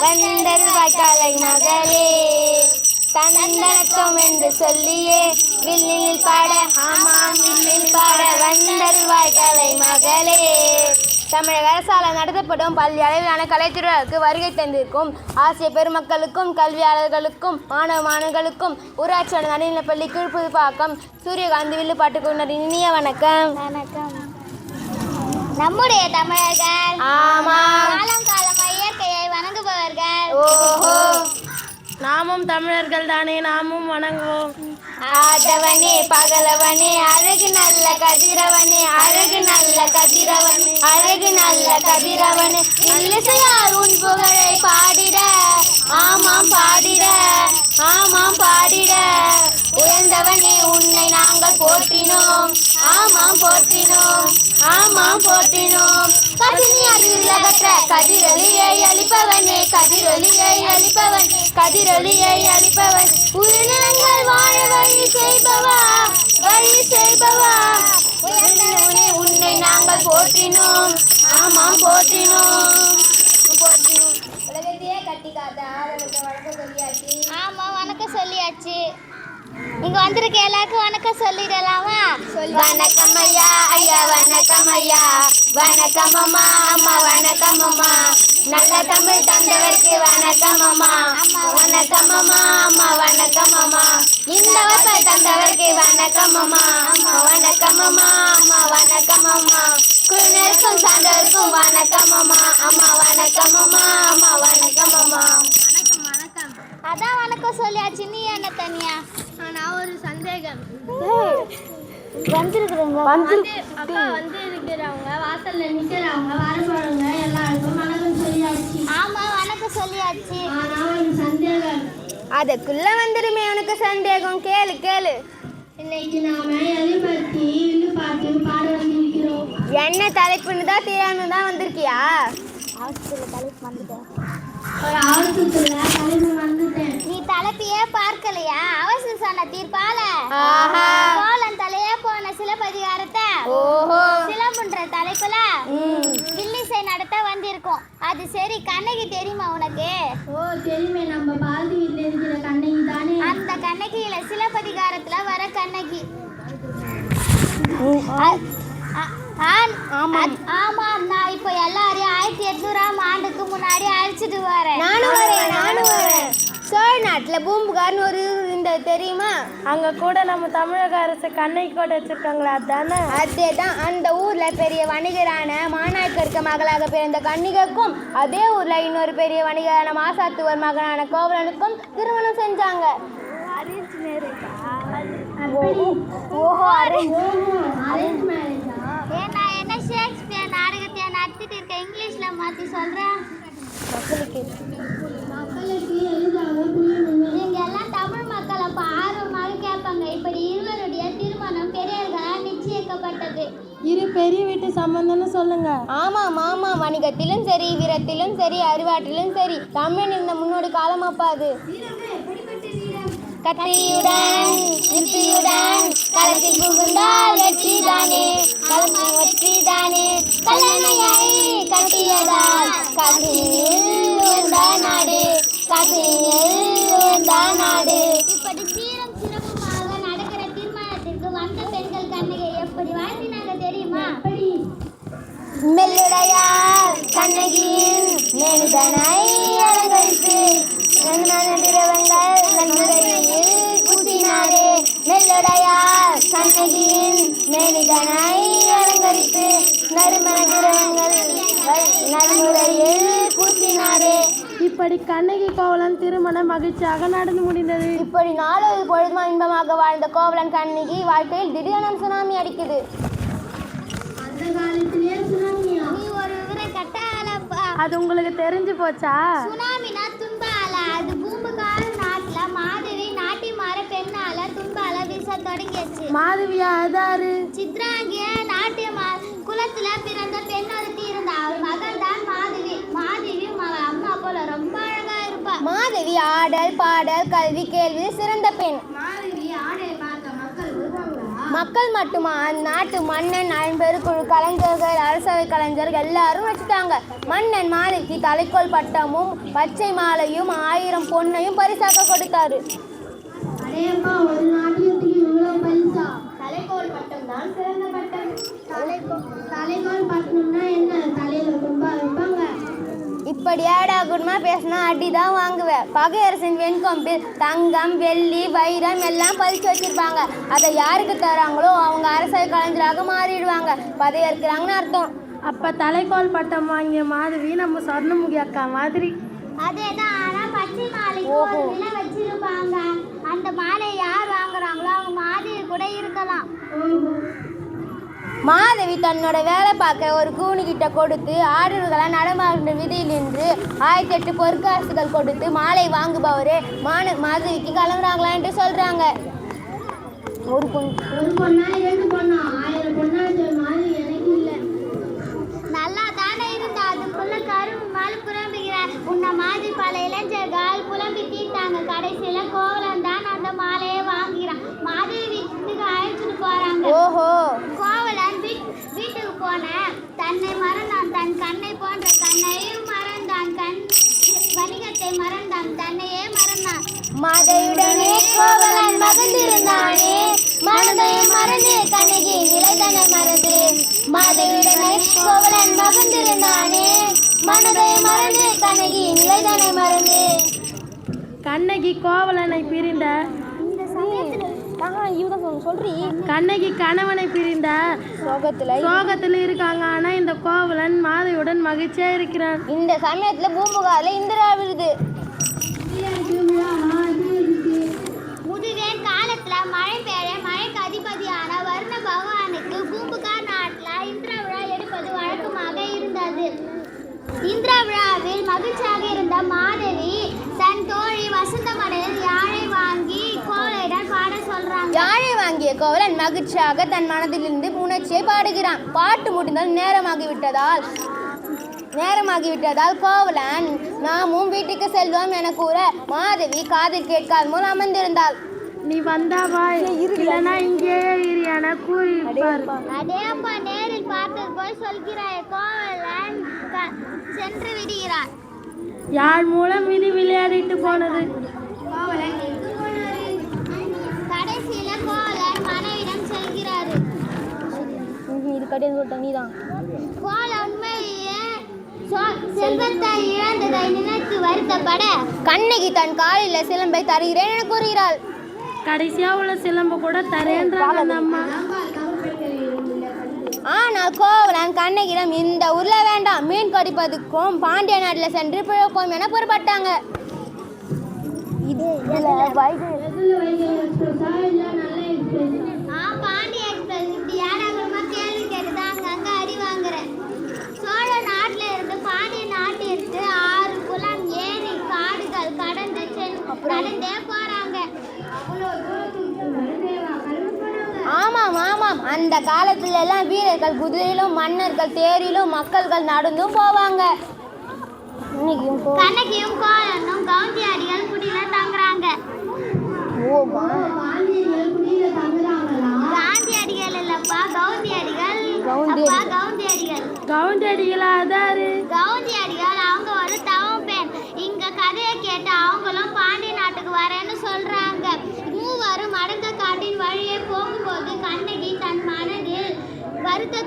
வந்தருவாய் கலை மகளே தந்தனத்தோம் என்று சொல்லியே வில்லில் பாட ஆமாம் வில்லில் பாட வந்தருவாய் கலை மகளே. தமிழக அரசால் நடத்தப்படும் பள்ளி அளவிலான கலைத்திருவிழாவுக்கு வருகை தந்திருக்கும் ஆசிய பெருமக்களுக்கும் கல்வியாளர்களுக்கும் மாணவ மாணவர்களுக்கும் ஊராட்சி நடுநிலைப்பள்ளி கீழ்ப்புதுப்பாக்கம் சூரியகாந்தி வில்லுப்பாட்டு குழுவினரின் இனிய வணக்கம். வணக்கம். நம்முடைய தமிழர்கள் ஆமாம். காலம் வணங்குபவர்கள் ஓஹோ. நாமும் தமிழர்கள் தானே நாமும் வணங்குவோம். ஆதவனே பகலவனே அழகு நல்ல கதிரவனே அழகு நல்ல கதிரவனே அழகு நல்ல கதிரவனே. இல்லையார் உன் புகழை பாடிட ஆமாம் பாடிட ஆமாம் பாடிட. உயர்ந்தவனே நாங்கள் போற்றினோம். ஆமாம் போற்றினோம். ஆமாம் போற்றினோம். பசினி அதிர்லகற்ற கதிரொலியை அளிப்பவனே கதிரொலியை அளிப்பவன் கதிரொலியை அளிப்பவன். உயிரினங்கள் வாழ வழி செய்பவா? வணக்கம் ஐயா ஐயா வணக்கம் ஐயா வணக்கம் அம்மா அம்மா வணக்கம் அம்மா நல்ல தமிழ் தந்தவருக்கு வணக்கம் அம்மா வணக்கம் அம்மா அம்மா வணக்கம் அம்மா இந்த வப்பை தந்தவருக்கு வணக்கம் அம்மா அம்மா வணக்கம் அம்மா அம்மா வணக்கம் அம்மா குழுநருக்கும் சார்ந்தவருக்கும் வணக்கம் அம்மா அம்மா வணக்கம் அம்மா அம்மா வணக்கம். அம்மா அதான் வணக்கம் சொல்லியாச்சு. நீ என்ன தனியா? நான் ஒரு சந்தேகம். வந்திருக்கிறவங்க வந்து வந்து இருக்கிறவங்க வாசல்ல நிக்கிறவங்க வரப்போறவங்க எல்லாருக்கும் வணக்கம் சொல்லியாச்சு. ஆமா வணக்கம் சொல்லியாச்சு. ஆனா ஒரு சந்தேகம். அதுக்குள்ள வந்துருமே எனக்கு சந்தேகம். கேளு கேளு. இன்னைக்கு நாம எதை பத்தி வில்லு பாட்டு பாட வந்திருக்கிறோம். என்ன தலைப்புன்னு தான் தெரியாம தான் வந்திருக்கியா? அவசரத்துல தலைப்பு வந்துட்டேன். ஒரு அவசரத்துல தலைப்பு வந்துட்டேன். நீ தலைப்பையே பார்க்கலையா? அவசரம் சொன்ன தீர்ப்பால. ஆஹா கோலம் தலையே போன சிலப்பதிகாரத்தை ஓஹோ ம் வில்லிசை நடத்த வந்திருக்கோம். அது சரி கண்ணகி தெரியுமா உனக்கு? ஓ தெரியுமே. நம்ம பாரதி வீட்டுல இருக்கிற கண்ணகி தானே? அந்த கண்ணகியில சிலப்பதிகாரத்துல வர கண்ணகி. ஆமாம் நான் இப்போ எல்லாரையும் ஆயிரத்தி எட்நூறாம் ஆண்டுக்கு முன்னாடி அழைச்சிட்டு வரேன். நானும் வரேன் நாட்டுல பூம்புகார்னு ஒரு இருந்தது தெரியுமா? அங்க கூட நம்ம தமிழக அரசு கண்ணகி கூட வச்சிருக்காங்களா அதானே? அதேதான். அந்த ஊர்ல பெரிய வணிகரான மாநாயக்கருக்கு மகளாக பிறந்த கன்னிகைக்கும் அதே ஊர்ல இன்னொரு பெரிய வணிகரான மாசாத்துவர் மகனான கோவலனுக்கும் திருமணம் செஞ்சாங்க. ஓஹோ அரேஞ்ச் ஏன் நான் என்ன ஷேக்ஸ்பியர் நாடகத்தை நடத்திட்டு இருக்கேன் இங்கிலீஷ்ல மாத்தி சொல்றேன். நீங்க எல்லாம் தமிழ் மக்கள் அப்ப ஆர்வமாக கேட்பாங்க. இப்படி இருவருடைய திருமணம் பெரியவர்களால் நிச்சயிக்கப்பட்டது. இரு பெரிய வீட்டு சம்பந்தம்னு சொல்லுங்க. ஆமாம் ஆமாம் வணிகத்திலும் சரி வீரத்திலும் சரி அறிவாற்றிலும் சரி தமிழன் இருந்த முன்னோடி காலம் அப்பா அது. கத்தியுடன் நிறுத்தியுடன் களத்தில் புகுந்தால் வெற்றிதானே களத்தில் வெற்றிதானே கல்லணையை கட்டியதால் உயர்ந்த நாடு. உயர்ந்த நாடு இப்படி சீரம் சிறப்புமாக நடக்கிற திருமணத்திற்கு வந்த பெண்கள் கண்ணகை எப்படி வாழ்த்தினாங்க தெரியுமா? மெல்லுடையார் கண்ணகியின் மேனிதனை. இப்படி கண்ணகி கோவலன் திருமணம் மகிழ்ச்சியாக நடந்து முடிந்தது. இப்படி நாளொரு பொழுதுமா இன்பமாக வாழ்ந்த கோவலன் கண்ணகி வாழ்க்கையில் திடீரென சுனாமி அடிக்குது. அந்த காலத்திலேயே சுனாமியா? நீ ஒரு விவரம் கட்ட அது உங்களுக்கு தெரிஞ்சு போச்சா? சுனாமினா துன்ப அலை அது பூம்புகார நாட்டுல மாதவி நாட்டியமார பெண்ணால துன்ப அலை வீச தொடங்கியச்சு. மாதவியா அதாரு சித்ராங்கிய நாட்டியமா குலத்துல பிறந்த பெண் ஒருத்தி இருந்தா அவள் மகள் தான் மாதவி மாதவி ம- அம்மா போல ரொம்ப அழகா இருப்பா மாதவி ஆடல் பாடல் கல்வி கேள்வி சிறந்த பெண். மக்கள் மட்டுமா? அந்நாட்டு மன்னன் ஐம்பெருக்குழு கலைஞர்கள் அரசவை கலைஞர்கள் எல்லாரும் வச்சுட்டாங்க மன்னன் மாலைக்கு தலைக்கோல் பட்டமும் பச்சை மாலையும் ஆயிரம் பொன்னையும் பரிசாக கொடுத்தாரு. தலைக்கோல் பட்டம் தான் சிறந்த பட்டம். தலைக்கோல் பட்டம்னா என்ன? தலையில கும்பா வைப்பாங்க. இப்படி ஏடா குடமா பேசினா அடி தான் வாங்குவேன். பகையரசின் வெண்கொம்பில் தங்கம் வெள்ளி வைரம் எல்லாம் பதிச்சு வச்சிருப்பாங்க. அதை யாருக்கு தராங்களோ அவங்க அரசவை கலைஞராக மாறிடுவாங்க. பதவியேற்கிறாங்கன்னு அர்த்தம். அப்ப தலைக்கோல் பட்டம் வாங்கிய மாதவி நம்ம சொர்ணமுகி அக்கா மாதிரி. அதேதான் ஆனா பச்சை மாலைக்கு ஒரு விலை வச்சிருப்பாங்க. அந்த மாலையை யார் வாங்குறாங்களோ அவங்க மாதிரி கூட இருக்கலாம். மாதவி தன்னோட வேலை பார்க்குற ஒரு கூணிக்கிட்ட கொடுத்து ஆடல்களை நடமாடுற விதியில் நின்று ஆயிரத்தி எட்டு பொற்காசுகள் கொடுத்து மாலை வாங்குபவரே மான மாதவிக்கு கலங்குறாங்களா என்று சொல்றாங்க. ஒரு பொண்ணு இரண்டு பொண்ணா? ஆயிரம் பொண்ணா மாதிரி எனக்கு இல்ல. நல்லா தானே இருந்தா அதுக்குள்ள கரும்பு மேல புலம்புகிறார் உன்ன மாதிரி பல இளைஞர்கள் புலம்பி தீர்த்தாங்க கடைசியில கோவலன் தான் அந்த மாலையை வாங்குகிறான் மாதவி வீட்டுக்கு அழைச்சிட்டு போறாங்க ஓஹோ கோவலன் வீட் வீட்டுக்கு போன தன்னை மறந்தான் தன் கண்ணை போன்ற கண்ணையும் மறந்தான் கண் வணிகத்தை மறந்தான் தன்னையே மறந்தான். மாதையுடனே கோவலன் மகிழ்ந்திருந்தானே மனதை மறந்து கண்ணகி நிலைதனை மறந்து மாதையுடனே கோவலன் மகிழ்ந்திருந்தானே மனதை மறந்து கண்ணகி நிலைதனை மறந்து கண்ணகி கோவலனை பிரிந்த சொல்றி? கண்ணகி கணவனை பிரிந்த சோகத்துல சோகத்தில் இருக்காங்க. ஆனா இந்த கோவலன் மாதையுடன் மகிழ்ச்சியா இருக்கிறான். இந்த சமயத்துல பூம்புகார்ல இந்திரா விருது முதுவேன் காலத்துல மழை பெய்ய மழைக்கு அதிபதியான வருண பகவானுக்கு பூம்புகார் நாட்டுல இந்திரா விழா எடுப்பது வழக்கமாக இருந்தது. இந்திரா விழாவில் மகிழ்ச்சியாக இருந்த மாதவி தன் தோழி வசந்தமடையில் யாழை யாழை வாங்கிய கோவலன் மகிழ்ச்சியாக தன் மனதிலிருந்து உணர்ச்சியை பாடுகிறான். பாட்டு முடிந்தால் நேரமாகி விட்டதால் நேரமாகி விட்டதால் கோவலன் நாமும் வீட்டுக்கு செல்வோம் என கூற மாதவி காதில் கேட்காத போல் அமர்ந்திருந்தாள். நீ வந்தா வா இல்லைன்னா இங்கேயே இரு என கூறியிருப்பார் அதேப்பா நேரில் பார்த்தது போல் சொல்கிறாய் கோவலன் சென்று விடுகிறார். யாழ் மூலம் இது விளையாடிட்டு போனது? கடைசியில கோவலன் மனைவிடம் செல்கிறாரு இது கடையில் சொல்லிட்ட நினைத்து வருத்தப்பட. கண்ணகி தன் காலில் சிலம்பை தருகிறேன் என கூறுகிறாள். கடைசியா உள்ள சிலம்ப கூட தரேன்றாங்க அம்மா. ஆனால் கோவலன் கண்ணகிடம் இந்த ஊர்ல வேண்டாம். மீன் கடிப்பதுக்கும் பாண்டிய நாட்டில் சென்று பிழைப்போம் என புறப்பட்டாங்க. இது அந்த காலத்துல எல்லாம் வீரர்கள் குதிரையிலும் மன்னர்கள் தேரிலும் மக்கள்கள் நடந்தும் போவாங்க. இன்னைக்கும் போ கண்ணகியும் கோலனும் கவுந்தியாடிகள் குடியில தங்குறாங்க. ஓமா காந்தியடிகள்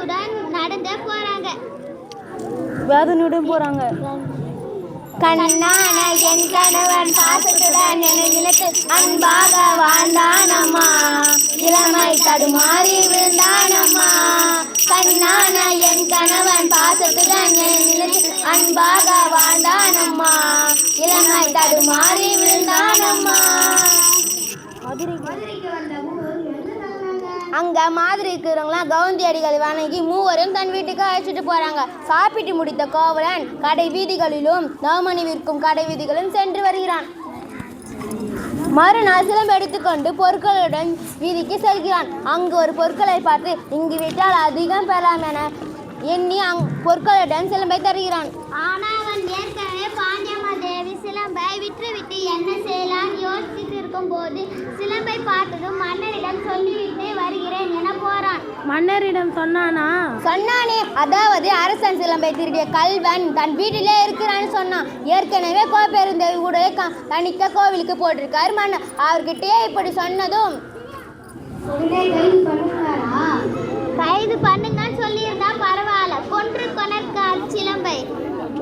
வருத்தத்துடன் நடந்து போறாங்க. வேதனையுடன் போறாங்க. கண்ணான என் கணவன் பாசத்துடன் நினைத்து அன்பாக வாழ்ந்தானம்மா. இளமை தடுமாறி விழுந்தானம்மா. கண்ணான என் கணவன் பாசத்துடன் நினைத்து அன்பாக வாழ்ந்தானம்மா. இளமை தடுமாறி விழுந்தானம்மா. அங்கே மாதிரி இருக்கிறவங்களாம் கவுந்தி அடிகளை வணங்கி மூவரும் தன் வீட்டுக்கு அழைச்சிட்டு போகிறாங்க சாப்பிட்டு முடித்த கோவலன் கடை வீதிகளிலும் நவமணி விற்கும் கடை வீதிகளிலும் சென்று வருகிறான். மறுநாள் சிலம்பு எடுத்துக்கொண்டு பொருட்களுடன் வீதிக்கு செல்கிறான். அங்கு ஒரு பொருட்களை பார்த்து இங்கு விட்டால் அதிகம் பெறலாம் என எண்ணி அங் பொருட்களுடன் சிலம்பை தருகிறான். ஆனால் அவன் சிலம்பை அதை விட்டுவிட்டு என்ன செய்யலாம்? யோசிச்சுட்டு இருக்கும்போது சிலம்பை பார்த்ததும் மன்னரிடம் சொல்லிவிட்டு வருகிறேன் என போறான். மன்னரிடம் சொன்னானா? சொன்னானே. அதாவது அரசன் சிலம்பை திருடிய கல்வன் தன் வீட்டிலே இருக்கிறான்னு சொன்னான். ஏற்கனவே கோப்பெருந்தேவி உடலை க- தணிக்க கோவிலுக்கு போட்டிருக்காரு மன்னன் அவர்கிட்டயே இப்படி சொன்னதும். கைது பண்ணுங்கன்னு சொல்லியிருந்தா பரவாயில்ல கொன்று கொணர்க்க சிலம்பை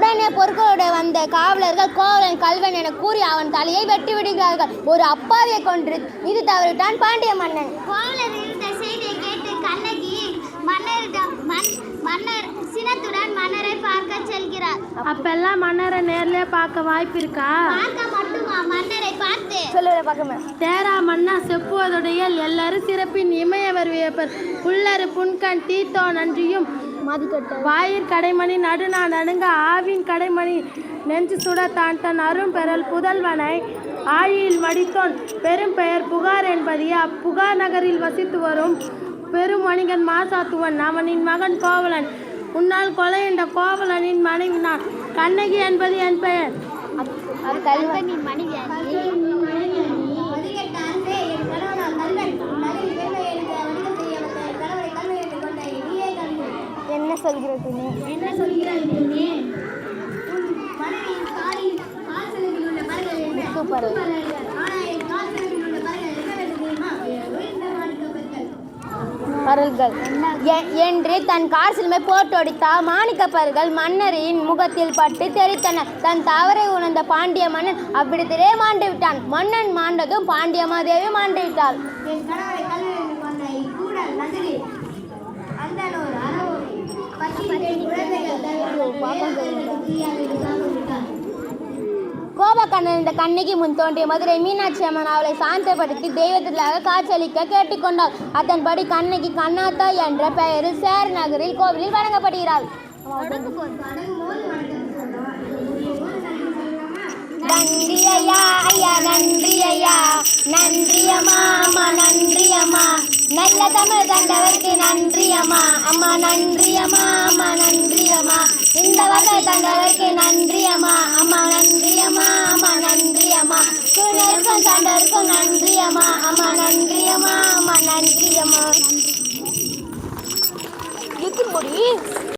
உடனே பொருட்களோட வந்த காவலர்கள் கோவலன் கல்வன் என கூறி அவன் தலையை வெட்டி விடுகிறார்கள். ஒரு அப்பாவியை கொன்று இது தவறிட்டான் பாண்டிய மன்னன். கோவலர் இருந்த செய்தியை கேட்டு கண்ணகி மன்னரிடம் மன் மன்னர் சினத்துடன் மன்னரை பார்க்க செல்கிறார். அப்பெல்லாம் மன்னரை நேர்லயே பார்க்க வாய்ப்பு இருக்கா பார்க்க மட்டுமா? மன்னரை பார்த்து. சொல்லுற பக்கமே தேரா மன்னா செப்புவதுடையல் எல்லாரும் சிறப்பின் இமயவர் வியப்பர் புல்லரு புன்கண் தீத்தோ நன்றியும் வாயிற் கடைமணி நடுநா நடுங்க ஆவின் கடைமணி நெஞ்சு சுட தான் தன் அரும் பெறல் புதல்வனை. ஆழியில் மடித்தோன் பெரும் பெயர் புகார் என்பதையே அப்புகார் நகரில் வசித்து வரும் பெரும் வணிகன் மாசாத்துவன் அவனின் மகன் கோவலன். உன்னால் கொலை என்ற கோவலனின் மனைவி நான். கண்ணகி என்பது என் பெயர். கல்வனின் மனைவியாகி என்ன சொல்கிறது நீ என்ன சொல்கிறாய் பெண்ணே? உன் மனைவியின் காலில் கால் செலவில் உள்ள பற்கள் என்ன? சூப்பர் பற்கள். ஆனால் என் கால் செலவில் உள்ள உயர்ந்த மாணிக்கப் பற்கள். பருள்கள் என்று தன் காசிலுமே போட்டொடித்தா மாணிக்கப்பர்கள் மன்னரின் முகத்தில் பட்டு தெரித்தன தன் தவறை உணர்ந்த பாண்டிய மன்னன் அவ்விடத்திலே மாண்டு விட்டான். மன்னன் மாண்டதும் பாண்டியமாதேவி மாண்டு விட்டாள். கோபக்கண்ணன் இந்த கண்ணிக்கு முன் தோன்றிய மதுரை மீனாட்சி அம்மன் அவளை சாந்தப்படுத்தி தெய்வத்திற்காக காட்சியளிக்க கேட்டுக்கொண்டாள். அதன்படி கண்ணகி கண்ணாத்தா என்ற பெயரில் சேர் நகரில் கோவிலில் வழங்கப்படுகிறாள் நன்றி ஐயா ஐயா நன்றி நன்றி அம்மா நல்ல தமிழ் தந்தவருக்கு நன்றியம்மா. அம்மா அம்மா நன்றி. வாழ்க்கை நன்றி அம்மா. அம்மா நன்றி அம்மா. அம்மா நன்றி அம்மா. சூழலுக்கும் தண்டருக்கும் நன்றி அம்மா. அம்மா நன்றி அம்மா. அம்மா நன்றி அம்மா. நன்றி